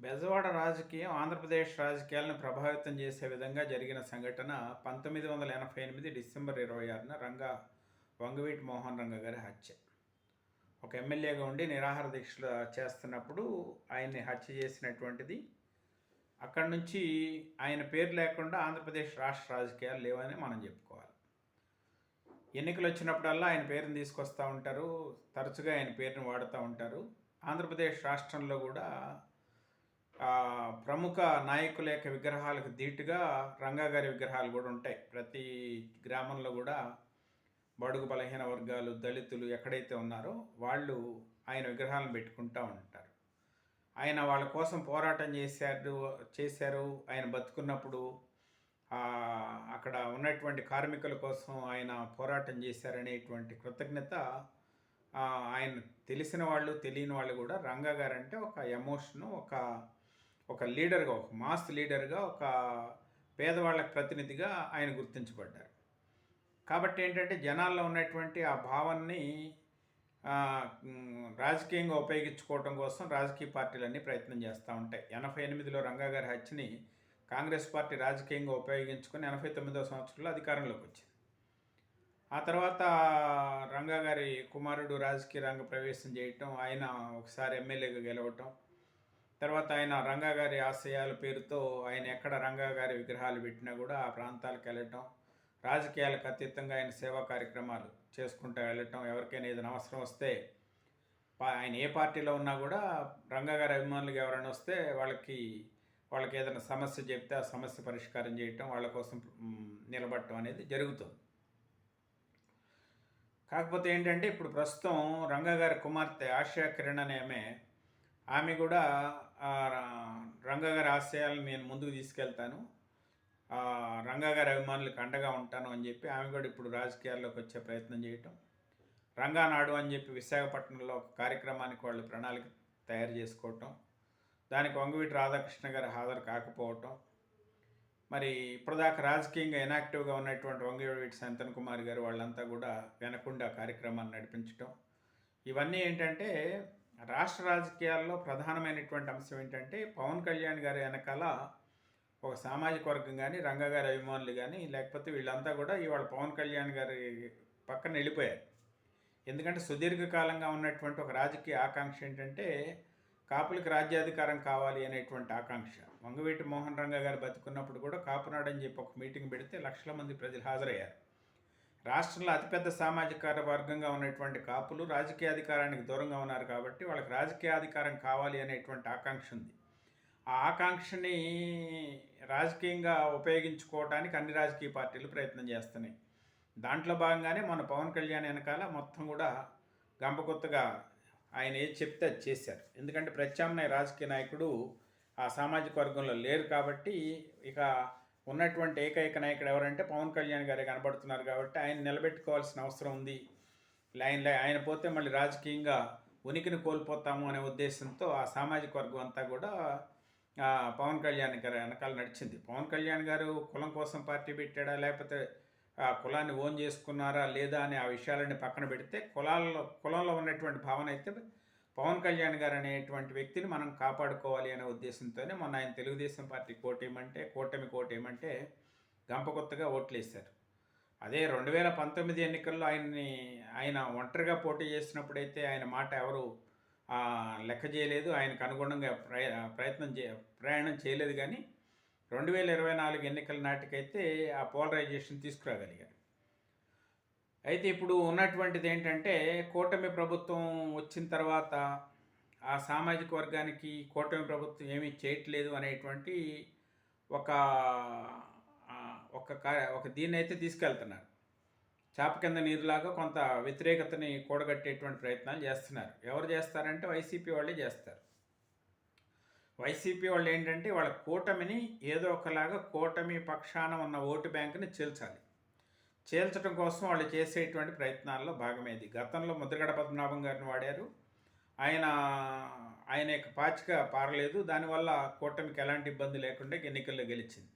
బెజవాడ రాజకీయం ఆంధ్రప్రదేశ్ రాజకీయాలను ప్రభావితం చేసే విధంగా జరిగిన సంఘటన పంతొమ్మిది వందల ఎనభై ఎనిమిది డిసెంబర్ ఇరవై ఆరున రంగా వంగవీటి మోహన్ రంగ గారి హత్య. ఒక ఎమ్మెల్యేగా ఉండి నిరాహార దీక్షలు చేస్తున్నప్పుడు ఆయన్ని హత్య చేసినటువంటిది. అక్కడి నుంచి ఆయన పేరు లేకుండా ఆంధ్రప్రదేశ్ రాష్ట్ర రాజకీయాలు లేవని మనం చెప్పుకోవాలి. ఎన్నికలు వచ్చినప్పుడల్లా ఆయన పేరుని తీసుకొస్తూ ఉంటారు. తరచుగా ఆయన పేరుని వాడుతూ ఉంటారు. ఆంధ్రప్రదేశ్ రాష్ట్రంలో కూడా ప్రముఖ నాయకుల యొక్క విగ్రహాలకు ధీటుగా రంగాగారి విగ్రహాలు కూడా ఉంటాయి. ప్రతి గ్రామంలో కూడా బడుగు బలహీన వర్గాలు దళితులు ఎక్కడైతే ఉన్నారో వాళ్ళు ఆయన విగ్రహాలను పెట్టుకుంటూ ఉంటారు. ఆయన వాళ్ళ కోసం పోరాటం చేశారు చేశారు. ఆయన బతుకున్నప్పుడు అక్కడ ఉన్నటువంటి కార్మికుల కోసం ఆయన పోరాటం చేశారనేటువంటి కృతజ్ఞత ఆయన తెలిసిన వాళ్ళు తెలియని వాళ్ళు కూడా రంగా ఒక ఎమోషను ఒక ఒక లీడర్గా ఒక మాస్ లీడర్గా ఒక పేదవాళ్ళ ప్రతినిధిగా ఆయన గుర్తించబడ్డారు. కాబట్టి ఏంటంటే జనాల్లో ఉన్నటువంటి ఆ భావాన్ని రాజకీయంగా ఉపయోగించుకోవడం కోసం రాజకీయ పార్టీలన్నీ ప్రయత్నం చేస్తూ ఉంటాయి. ఎనభై ఎనిమిదిలో రంగా గారి హత్యని కాంగ్రెస్ పార్టీ రాజకీయంగా ఉపయోగించుకొని ఎనభై తొమ్మిదో సంవత్సరంలో అధికారంలోకి వచ్చింది. ఆ తర్వాత రంగా గారి కుమారుడు రాజకీయ రంగ ప్రవేశం చేయటం ఆయన ఒకసారి ఎమ్మెల్యేగా గెలవటం తర్వాత ఆయన రంగాగారి ఆశయాల పేరుతో ఆయన ఎక్కడ రంగాగారి విగ్రహాలు పెట్టినా కూడా ఆ ప్రాంతాలకు వెళ్ళటం రాజకీయాలకు అతీతంగా ఆయన సేవా కార్యక్రమాలు చేసుకుంటూ వెళ్ళటం ఎవరికైనా ఏదైనా అవసరం వస్తే ఆయన ఏ పార్టీలో ఉన్నా కూడా రంగాగారి అభిమానులకు ఎవరైనా వస్తే వాళ్ళకి వాళ్ళకి ఏదైనా సమస్య చెప్తే ఆ సమస్య పరిష్కారం చేయటం వాళ్ళ కోసం నిలబడటం అనేది జరుగుతుంది. కాకపోతే ఏంటంటే ఇప్పుడు ప్రస్తుతం రంగాగారి కుమార్తె ఆశా కిరణ్ అనే ఆమె ఆమె కూడా రంగగారి ఆశయాలను నేను ముందుకు తీసుకెళ్తాను. రంగగారి అభిమానులకు అండగా ఉంటాను అని చెప్పి ఆమె కూడా ఇప్పుడు రాజకీయాల్లోకి వచ్చే ప్రయత్నం చేయటం. రంగానాడు అని చెప్పి విశాఖపట్నంలో ఒక కార్యక్రమానికి వాళ్ళు ప్రణాళిక తయారు చేసుకోవటం. దానికి వంగవీటి రాధాకృష్ణ గారు హాజరు కాకపోవటం. మరి ఇప్పటిదాకా రాజకీయంగా ఇనాక్టివ్గా ఉన్నటువంటి వంగవీటి సంతన్ కుమార్ గారు వాళ్ళంతా కూడా వెనకుండా కార్యక్రమాన్ని నడిపించటం. ఇవన్నీ ఏంటంటే రాష్ట్ర రాజకీయాల్లో ప్రధానమైనటువంటి అంశం ఏంటంటే పవన్ కళ్యాణ్ గారి వెనకాల ఒక సామాజిక వర్గం కానీ రంగ గారి అభిమానులు కానీ లేకపోతే వీళ్ళంతా కూడా ఇవాళ పవన్ కళ్యాణ్ గారి పక్కన వెళ్ళిపోయారు ఎందుకంటే సుదీర్ఘకాలంగా ఉన్నటువంటి ఒక రాజకీయ ఆకాంక్ష ఏంటంటే కాపులకు రాజ్యాధికారం కావాలి అనేటువంటి ఆకాంక్ష. వంగవీటి మోహన్ రంగ గారు బతుకున్నప్పుడు కూడా కాపునాడని చెప్పి ఒక మీటింగ్ పెడితే లక్షల మంది ప్రజలు హాజరయ్యారు. రాష్ట్రంలో అతిపెద్ద సామాజిక వర్గంగా ఉన్నటువంటి కాపులు రాజకీయ అధికారానికి దూరంగా ఉన్నారు కాబట్టి వాళ్ళకి రాజకీయ అధికారం కావాలి అనేటువంటి ఆకాంక్ష ఉంది. ఆ ఆకాంక్షని రాజకీయంగా ఉపయోగించుకోవడానికి అన్ని రాజకీయ పార్టీలు ప్రయత్నం చేస్తున్నాయి. దాంట్లో భాగంగానే మన పవన్ కళ్యాణ్ వెనకాల మొత్తం కూడా గంపకొత్తగా ఆయన ఏది చెప్తే అది చేశారు. ఎందుకంటే ప్రత్యామ్నాయ రాజకీయ నాయకుడు ఆ సామాజిక వర్గంలో లేరు కాబట్టి ఇక ఉన్నటువంటి ఏకైక నాయకుడు ఎవరంటే పవన్ కళ్యాణ్ గారే కనబడుతున్నారు కాబట్టి ఆయన నిలబెట్టుకోవాల్సిన అవసరం ఉంది. లైన్లో ఆయన పోతే మళ్ళీ రాజకీయంగా ఉనికిని కోల్పోతాము అనే ఉద్దేశంతో ఆ సామాజిక వర్గం అంతా కూడా పవన్ కళ్యాణ్ గారి వెనకాల నడిచింది. పవన్ కళ్యాణ్ గారు కులం కోసం పార్టీ పెట్టాడా లేకపోతే ఆ కులాన్ని ఓన్ చేసుకున్నారా లేదా అనే ఆ విషయాలన్నీ పక్కన పెడితే కులాల్లో కులంలో ఉన్నటువంటి భావన అయితే పవన్ కళ్యాణ్ గారు అనేటువంటి వ్యక్తిని మనం కాపాడుకోవాలి అనే ఉద్దేశంతోనే మొన్న ఆయన తెలుగుదేశం పార్టీ కోటేమంటే కూటమి కోటేయమంటే గంపకొత్తగా ఓట్లేశారు. అదే రెండు వేల పంతొమ్మిది ఎన్నికల్లో ఆయన్ని ఆయన ఒంటరిగా పోటీ చేసినప్పుడైతే ఆయన మాట ఎవరు లెక్క చేయలేదు. ఆయనకు అనుగుణంగా ప్రయ ప్రయత్నం చే ప్రయాణం చేయలేదు కానీ రెండు వేల ఇరవై నాలుగు ఎన్నికల నాటికైతే ఆ పోలరైజేషన్ తీసుకురాగలిగారు. అయితే ఇప్పుడు ఉన్నటువంటిది ఏంటంటే కూటమి ప్రభుత్వం వచ్చిన తర్వాత ఆ సామాజిక వర్గానికి కూటమి ప్రభుత్వం ఏమీ చేయట్లేదు అనేటువంటి ఒక ఒక ఒక దీన్ని అయితే తీసుకెళ్తున్నారు. చాప కింద నీరులాగా కొంత వ్యతిరేకతని కూడగట్టేటువంటి ప్రయత్నాలు చేస్తున్నారు. ఎవరు చేస్తారంటే వైసీపీ వాళ్ళే చేస్తారు. వైసీపీ వాళ్ళు ఏంటంటే వాళ్ళ కూటమిని ఏదో ఒకలాగా కూటమి పక్షాన ఉన్న ఓటు బ్యాంకుని చేల్చాలి. చేల్చడం కోసం వాళ్ళు చేసేటువంటి ప్రయత్నాల్లో భాగమేది గతంలో ముద్రగడ పద్మనాభం గారిని వాడారు. ఆయన ఆయన యొక్క పాచిక పారలేదు. దానివల్ల కూటమికి ఎలాంటి ఇబ్బంది లేకుండా ఎన్నికల్లో గెలిచింది.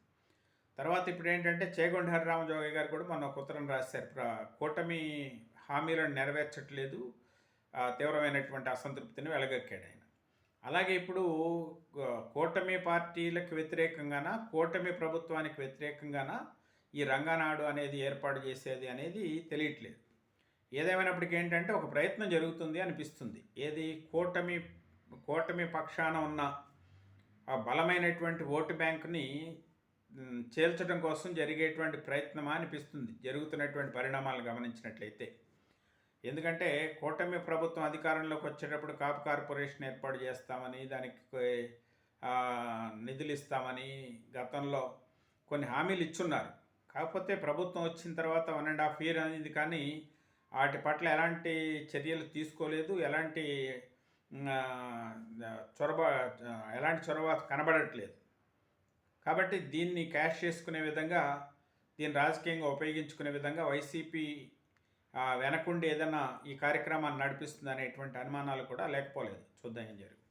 తర్వాత ఇప్పుడు ఏంటంటే చేగొండ హరిరామజోగి గారు కూడా మొన్న ఒక ఉత్తరం రాశారు. ప్ర- కూటమి హామీలను నెరవేర్చట్లేదు. తీవ్రమైనటువంటి అసంతృప్తిని వెలగక్కాడు ఆయన. అలాగే ఇప్పుడు కూటమి పార్టీలకు వ్యతిరేకంగాన కూటమి ప్రభుత్వానికి వ్యతిరేకంగాన ఈ రంగనాడు అనేది ఏర్పాటు చేసేది అనేది తెలియట్లేదు. ఏదేమైనప్పటికీ ఏంటంటే ఒక ప్రయత్నం జరుగుతుంది అనిపిస్తుంది. ఏది కూటమి కూటమి పక్షాన ఉన్న ఆ బలమైనటువంటి ఓటు బ్యాంకుని చేల్చడం కోసం జరిగేటువంటి ప్రయత్నమా అనిపిస్తుంది. జరుగుతున్నటువంటి పరిణామాలు గమనించినట్లయితే. ఎందుకంటే కూటమి ప్రభుత్వం అధికారంలోకి వచ్చేటప్పుడు కాపు కార్పొరేషన్ ఏర్పాటు చేస్తామని దానికి నిధులు ఇస్తామని గతంలో కొన్ని హామీలు ఇచ్చున్నారు. కాకపోతే ప్రభుత్వం వచ్చిన తర్వాత వన్ అండ్ హాఫ్ ఇయర్ అనేది కానీ వాటి పట్ల ఎలాంటి చర్యలు తీసుకోలేదు. ఎలాంటి చొరబ ఎలాంటి చొరవ కనబడట్లేదు. కాబట్టి దీన్ని క్యాష్ చేసుకునే విధంగా దీన్ని రాజకీయంగా ఉపయోగించుకునే విధంగా వైసీపీ వెనకుండి ఏదైనా ఈ కార్యక్రమాన్ని నడిపిస్తుంది అనేటువంటి అనుమానాలు కూడా లేకపోలేదు. చూద్దాం ఏం జరుగుతుంది.